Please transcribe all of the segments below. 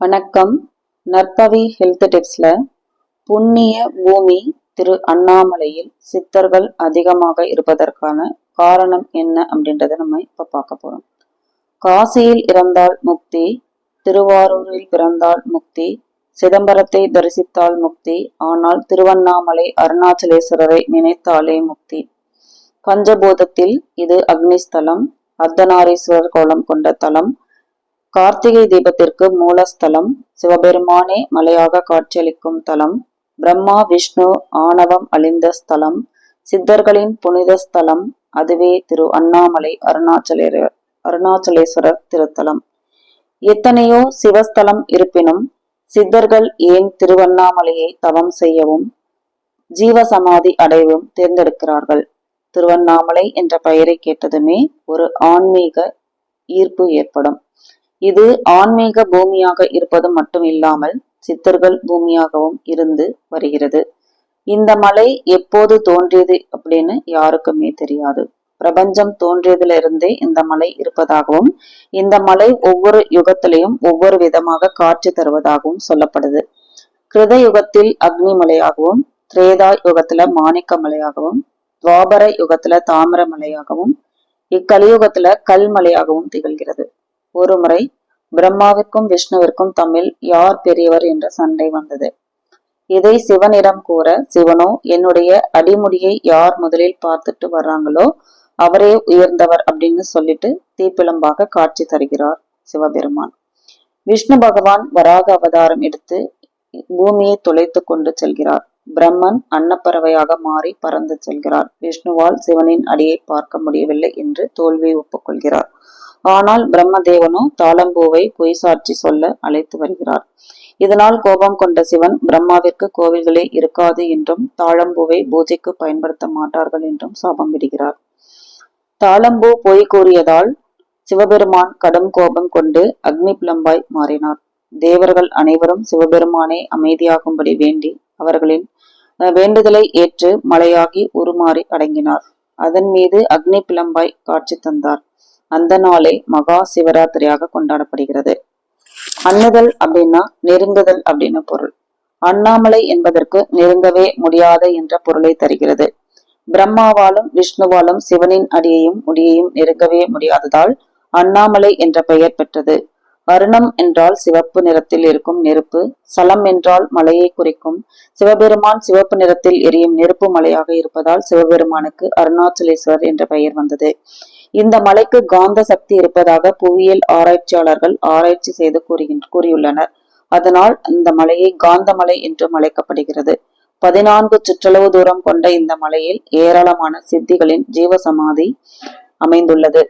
வணக்கம். நற்பவி ஹெல்த் டிப்ஸ்ல புண்ணிய பூமி திரு அண்ணாமலையில் சித்தர்கள் அதிகமாக இருப்பதற்கான காரணம் என்ன அப்படின்றத நம்ம இப்ப பார்க்க போறோம். காசியில் இறந்தால் முக்தி திருவாரூரில் பிறந்தால் முக்தி சிதம்பரத்தை தரிசித்தால் முக்தி ஆனால் திருவண்ணாமலை அருணாச்சலேஸ்வரரை நினைத்தாலே முக்தி. பஞ்சபூதத்தில் இது அக்னிஸ்தலம் அர்த்தநாரீஸ்வரர் கோலம் கொண்ட தலம் கார்த்திகை தீபத்திற்கு மூலஸ்தலம் சிவபெருமானே மலையாக காட்சியளிக்கும் தலம் பிரம்மா விஷ்ணு ஆணவம் அழிந்த ஸ்தலம் சித்தர்களின் புனித ஸ்தலம் அதுவே திரு அண்ணாமலை அருணாச்சலேர அருணாச்சலேஸ்வரர் திருத்தலம். எத்தனையோ சிவஸ்தலம் இருப்பினும் சித்தர்கள் ஏன் திருவண்ணாமலையை தவம் செய்யவும் ஜீவசமாதி அடையவும் தேர்ந்தெடுக்கிறார்கள்? திருவண்ணாமலை என்ற பெயரை கேட்டதுமே ஒரு ஆன்மீக ஈர்ப்பு ஏற்படும். இது ஆன்மீக பூமியாக இருப்பது மட்டும் இல்லாமல் சித்தர்கள் பூமியாகவும் இருந்து வருகிறது. இந்த மலை எப்போது தோன்றியது அப்படின்னு யாருக்குமே தெரியாது. பிரபஞ்சம் தோன்றியதிலிருந்தே இந்த மலை இருப்பதாகவும் இந்த மலை ஒவ்வொரு யுகத்திலையும் ஒவ்வொரு விதமாக காட்சி தருவதாகவும் சொல்லப்படுது. கிருத யுகத்தில் அக்னி மலையாகவும் திரேதா யுகத்துல மாணிக்க மலையாகவும் துவாபர யுகத்துல தாமிர மலையாகவும் இக்கலியுகத்துல கல்மலையாகவும் திகழ்கிறது. ஒரு முறை பிரம்மாவிற்கும் விஷ்ணுவிற்கும் தம்மில் யார் பெரியவர் என்ற சண்டை வந்தது. இதை சிவனிடம் கூற சிவனோ என்னுடைய அடிமுடியை யார் முதலில் பார்த்துட்டு வர்றாங்களோ அவரே உயர்ந்தவர் அப்படின்னு சொல்லிட்டு தீப்பிளம்பாக காட்சி தருகிறார் சிவபெருமான். விஷ்ணு பகவான் வராக அவதாரம் எடுத்து பூமியை துளைத்து கொண்டு செல்கிறார். பிரம்மன் அன்னப்பறவையாக மாறி பறந்து செல்கிறார். விஷ்ணுவால் சிவனின் அடியை பார்க்க முடியவில்லை என்று தோல்வியை ஒப்புக்கொள்கிறார். ஆனால் பிரம்மதேவனோ தாளம்பூவை பொய் சாட்சி சொல்ல அழைத்து வருகிறார். இதனால் கோபம் கொண்ட சிவன் பிரம்மாவிற்கு கோவில்களே இருக்காது என்றும் தாளம்பூவை பூஜைக்கு பயன்படுத்த மாட்டார்கள் என்றும் சாபம் விடுகிறார். தாளம்பூ பொய் கூறியதால் சிவபெருமான் கடும் கோபம் கொண்டு அக்னி பிளம்பாய் மாறினார். தேவர்கள் அனைவரும் சிவபெருமானை அமைதியாகும்படி வேண்டி அவர்களின் வேண்டுதலை ஏற்று மலையாகி உருமாறி அடங்கினார். அதன் மீது அக்னி பிளம்பாய் காட்சி தந்தார். அந்த நாளே மகா சிவராத்திரியாக கொண்டாடப்படுகிறது. அண்ணுதல் அப்படின்னா நெருங்குதல் அப்படின்னு பொருள். அண்ணாமலை என்பதற்கு நெருங்கவே முடியாத என்ற பொருளை தருகிறது. பிரம்மாவாலும் விஷ்ணுவாலும் சிவனின் அடியையும் முடியையும் நெருங்கவே முடியாததால் அண்ணாமலை என்ற பெயர் பெற்றது. அருணம் என்றால் சிவப்பு நிறத்தில் இருக்கும் நெருப்பு சலம் என்றால் மலையை குறிக்கும் சிவபெருமான் சிவப்பு நிறத்தில் எரியும் நெருப்பு மலையாக இருப்பதால் சிவபெருமானுக்கு அருணாச்சலேஸ்வர் என்ற பெயர் வந்தது. இந்த மலைக்கு காந்த சக்தி இருப்பதாக புவியியல் ஆராய்ச்சியாளர்கள் ஆராய்ச்சி செய்து கூறுகின்ற கூறியுள்ளனர். அதனால் இந்த மலையை காந்தமலை என்றும் அழைக்கப்படுகிறது. பதினான்கு சுற்றளவு தூரம் கொண்ட இந்த மலையில் ஏராளமான சித்திகளின் ஜீவசமாதி அமைந்துள்ளது.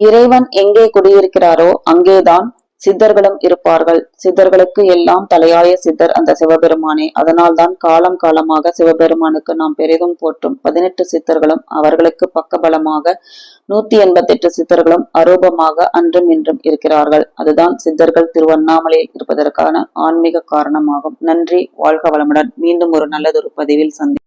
இறைவன் எங்கே குடியிருக்கிறாரோ அங்கேதான் சித்தர்களும் இருப்பார்கள். சித்தர்களுக்கு எல்லாம் தலையாய சித்தர் அந்த சிவபெருமானே. அதனால்தான் காலம் காலமாக சிவபெருமானுக்கு நாம் பெரிதும் போற்றும். பதினெட்டு சித்தர்களும் அவர்களுக்கு பக்கபலமாக நூத்தி எண்பத்தி எட்டு சித்தர்களும் அரூபமாக அன்றும் இன்றும் இருக்கிறார்கள். அதுதான் சித்தர்கள் திருவண்ணாமலையில் இருப்பதற்கான ஆன்மீக காரணமாகும். நன்றி வாழ்க வளமுடன். மீண்டும் ஒரு நல்லதொரு பதிவில் சந்தி